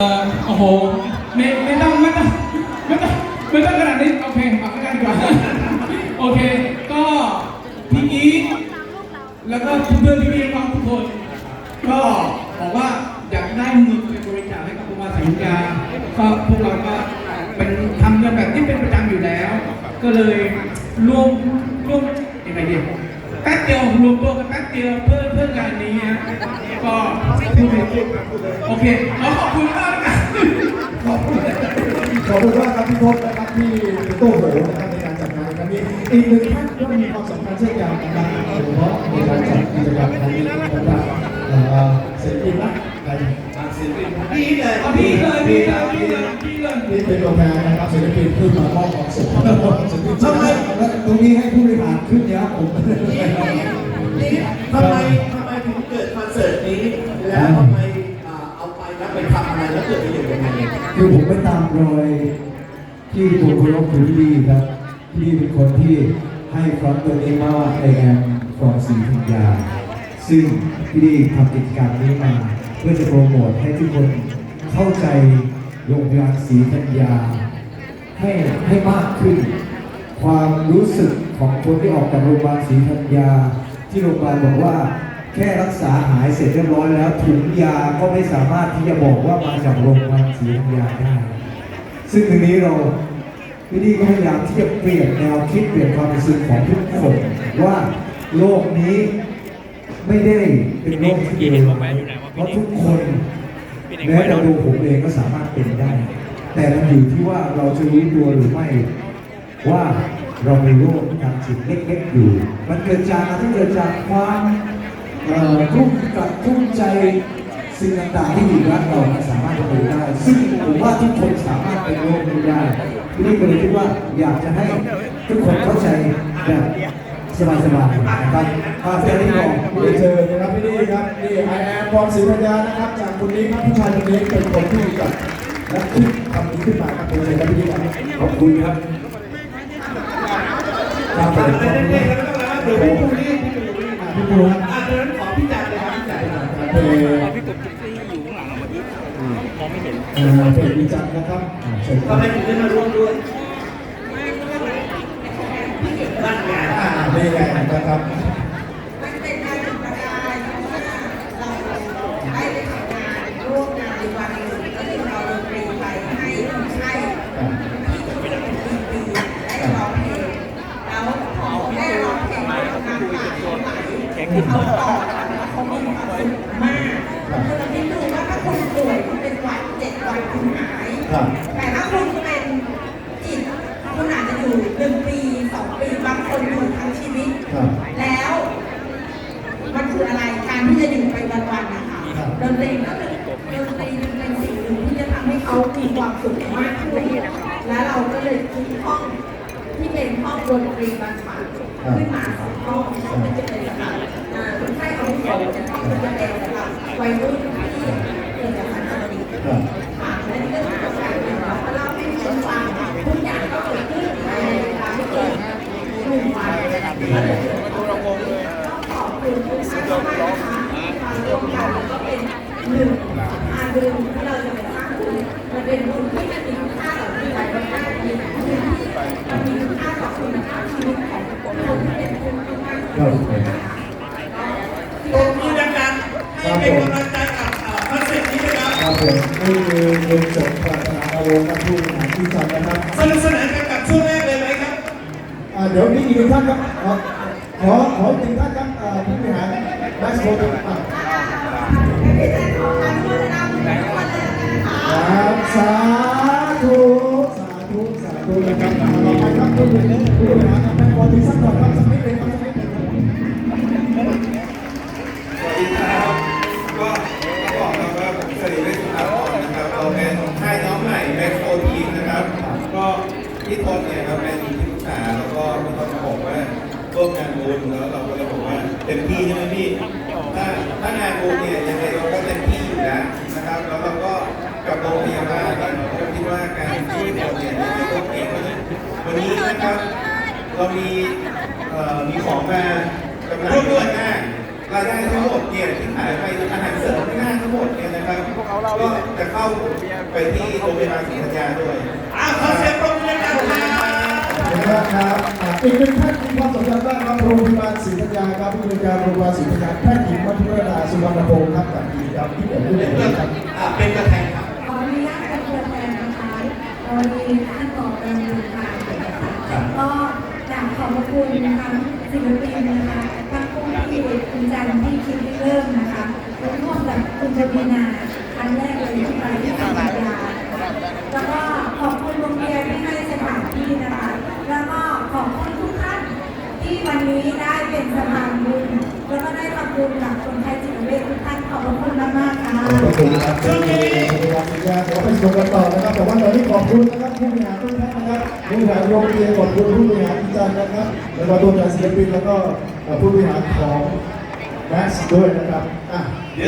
เอ่อโอ้โหไม่ไม่ต้องไม่ต้องไม่ต้องไม่ต้องขนาดนี้โอเคเอาข้างหน้าดีกว่าโอเค ก็พี่อีทแล้วก็เพื่อนพี่ๆน้องทุกคน ก็บอกว่าอยากได้เงินไปบริจาคให้กับโรงพยาบาลสัญญาก็พวกเราก็เป็นทำกันแบบที่เป็นประจำอยู่แล้ว ก็เลยรวมรวมยังไงดีแป๊บเดียวรวมตัวกันแป๊บเดียวเพื่อเพื่องานนี้ฮะก็พูดเลยโอเคขอขอบคุณมากนะครับขอบคุณขอบคุณมากครับพี่พจน์นะครับที่โต้โหนะครับในการจัดงานครั้งนี้อีกหนึ่งท่านก็มีความสำคัญเช่นกันนะครับโดยเฉพาะในการจัดกิจกรรมครั้งนี้นะครับเอ่อศิลปินะใครศิลปิน พี่เลยพี่เลยพี่เลยพี่เลยพี่เลยนี่เป็นตัวแทนนะครับศิลปินขึ้นมามอบความสุขทำไมตรงนี้ให้ผู้บริหารขึ้นเนี่ยผมทำไมทำไมถึงเกิดคอนเสิร์ตนี้แล้วทำไมเอาไปแล้วไปทำอะไรแล้วเกิดประโยชน์ยังไงคือผมไม่ตามรอยที่ตัวคุณลบคุณดีครับพี่เป็นคนที่ให้ฟรอนต์ตัวนี้มาว่าไอแอมฟอร์สีธัญญาซึ่งพี่ดีทำกิจกรรมนี้มา เพื่อจะโปรโมทให้ทุกคนเข้าใจโรงพยาบาลศรีธัญญาให้ให้มากขึ้น ความรู้สึกของคนที่ออกจากโรงพยาบาลศรีธัญญา ที่โรงพยาบาลบอกว่า แค่รักษาหายเสร็จเรียบร้อยแล้วถุงยาก็ไม่สามารถที่จะบอกว่ามาจากโรงพยาบาลศรีธัญญาได้ซึ่งตรงนี้เราพี่ดีก็พยายามที่จะเปลี่ยนแนวคิดเปลี่ยนความรู้สึกของทุกคนว่าโลกนี้ ไม่ได้เป็นโลกที่เดียวเพราะทุกคนแม้แต่ตัวผมเองก็สามารถเป็นได้ แต่มันอยู่ที่ว่าเราจะรู้ตัวหรือไม่ว่าเรามีโรคทางจิตเล็กๆอยู่ มันเกิดจากอะไรที่เกิดจากความเอ่อทุกข์กับทุกข์ใจสิ่งต่างๆที่อยู่ด้านเรามันสามารถจะเป็นได้ ซึ่งผมว่าทุกคนสามารถเป็นโรคนี้ได้ที่นี่ก็เลยคิดว่าอยากจะให้ทุกคนเข้าใจแบบ สบายๆนะครับอาเซนี่บอกพี่เชิญนะครับพี่นี่ครับนี่ไอแอมพรศรีปัญญานะครับจากคนนี้ครับผู้ชายคนนี้เป็นคนที่กับและคิดทำนี้ขึ้นมาครับเป็นเลยครับพี่นี่ครับขอบคุณครับครับผมเด็กๆแล้วก็แล้วเดี๋ยวพี่ปูนี่พี่ปูนี่พี่ปูครับอะเดี๋ยวนั้นขอพี่จัดเลยครับพี่จัดเลยครับเป็นพี่กบจิ๊กซี่อยู่ข้างหลังเมื่อกี้มองไม่เห็นเป็นพี่จันนะครับอ่าเชิญคทำรับไมถึงได้มาร่วมด้วยบ้า นงานอ่านี่ไงนะครับมันเป็นการจุดประกายเพราะว่าเราได้ไปทำงานร่วมงานในวันหนึ่งก็คือเราดนตรีไปให้คนไข้ที่เป็นปีๆได้ร้องเพลงแล้วพอได้ร้องเพลงมาทำงานฝ่ายไหนเขาตอบเขามีความสุขมากคือเราคิดดูว่าถ้าคุณป่วยคุณเป็นหวัดเจ็ดวันคุณหาย ครับ แต่ถ้าคุณเป็นจิตคุณอาจจะอยู่หนึ่งปีสองปีบางคนอยู่ทั้งชีวิต ครับ แล้ว มันคืออะไรการที่จะอยู่ไปวันๆนะคะดนตรีก็คือดนตรีมันเป็นสิ่งหนึ่งที่จะทำให้เขามีความสุขมากขึ้นแล้วเราก็เลยคิดห้องที่เป็นห้องดนตรีบรรพาขึ้นมาสองห้องห้องมันจะเป็นแบบอ่าคนไข้เอาที่จะห้องมันจะเป็นแบบวัยรุ่นที่เกิดจากพันธมิตรครับ นึ่งอาบุญที่เราจะไปสร้างบุญมันเป็นบุญที่มันมีค่าต่อที่ใจมันค่ามีบุญที่มันมีค่าต่อคุณภาพชีวิตของคนที่เป็นคนมากๆเลยนคะตบมือดังๆให้เป็นกำลังใจกับอ่าเสร์ตนี้นะครับครับผมนี่คือเงินสดปรารถนาอารมณ์กับผู้บริหารที่จัดนะครับสนุกสนานกันกับช่วงแรกเลยไหมครับเดี๋ยวมีอีกหนึ่งท่านครับขอขอขออีกหนึ่งท่านครับอ่าผู้บริหารแบสโบว์ ครับสาธุสาธุสาธุนะครับต่อไปครับผู้บริหารผู้บริหารครับแบสโบว์ที่สักหน่อยครับสักนิดหนึ่งครับสักนิดหนึ่งครับสวัสดีครับก็ต้องบอกนะว่าผมสรีเวชสุภาพรนะครับเราเป็นค่ายน้องใหม่แบ็คโฟทีนะครับ ก็พี่ทนเนี่ยเราเป็นที่ปรึกษาแล้วก็พี่ทนมาบอกว่าร่วมงานบุญแล้วเราก็เลยบอกว่าเต็มที่ใช่ไหมพี่ถ้าถ้างานบุญเนี่ยยังไงเราก็เต็มที่อยู่แล้วนะครับแล้วเราก็ รงพยาบาลเนี่ยผมคิดว่าการช่วยคนเนี่ยยังไงก็เก่งวันนี้นะครับ เรามีมีของมากำลังเยอะมากรายได้ทั้งหมดเนี่ยที่ขายไปอาหารเสริมไม่น่าทั้งหมดเนี่ยนะครับก็จะเข้าไปที่โรงพยาบาลศรีธัญญาด้วยอ้าวขอเสียงปรบมือดังๆครับนะครับอีกหนึ่งท่านมีความสำคัญมากครับโรงพยาบาลศรีธัญญาครับผู้บริการโรงพยาบาลศรีธัญญาแพทย์หญิงมัทุรดาสุวรรณพงศ์ครับกับกิจกรรมที่ผมพูดเป็นถึงเรื่องครับ อ่าเป็นกระแทงครับ ขออนุญาตเป็นตัวแทนนะคะเรามีท่านต่อการเดินทางนะคะก็อยากขอบพระคุณนะคะศิลปินนะคะทั้งผู้ที่ คุณจันทร์ที่คิดเริ่มนะคะและร่วมกับคุณจวีนาครั้งแรกเลยที่ไปที่สัญญาแล้วก็ขอบคุณโรงเรียนที่ให้สถานที่นะคะ แล้วก็ขอบคุณทุกท่านที่วันนี้ได้เป็นสะพานบุญแล้วก็ได้ทำบุญกับคนไทยจิตเวชทุกท่านขอบคุณมากๆค่ะขอบคุณครับโรงพยาบาลศรีธัญญาเดี๋ยวไปชมกันต่อนะครับแต่ว่าตอนนี้ขอบคุณนะครับผู้บริหารทุกท่านนะครับผู้บริหารโรงเรียนขอบคุณผู้บริหารอีจันทร์นะครับแล้วก็ตัวแทนศิลปินแล้วก็ผู้บริหารของ แม็ก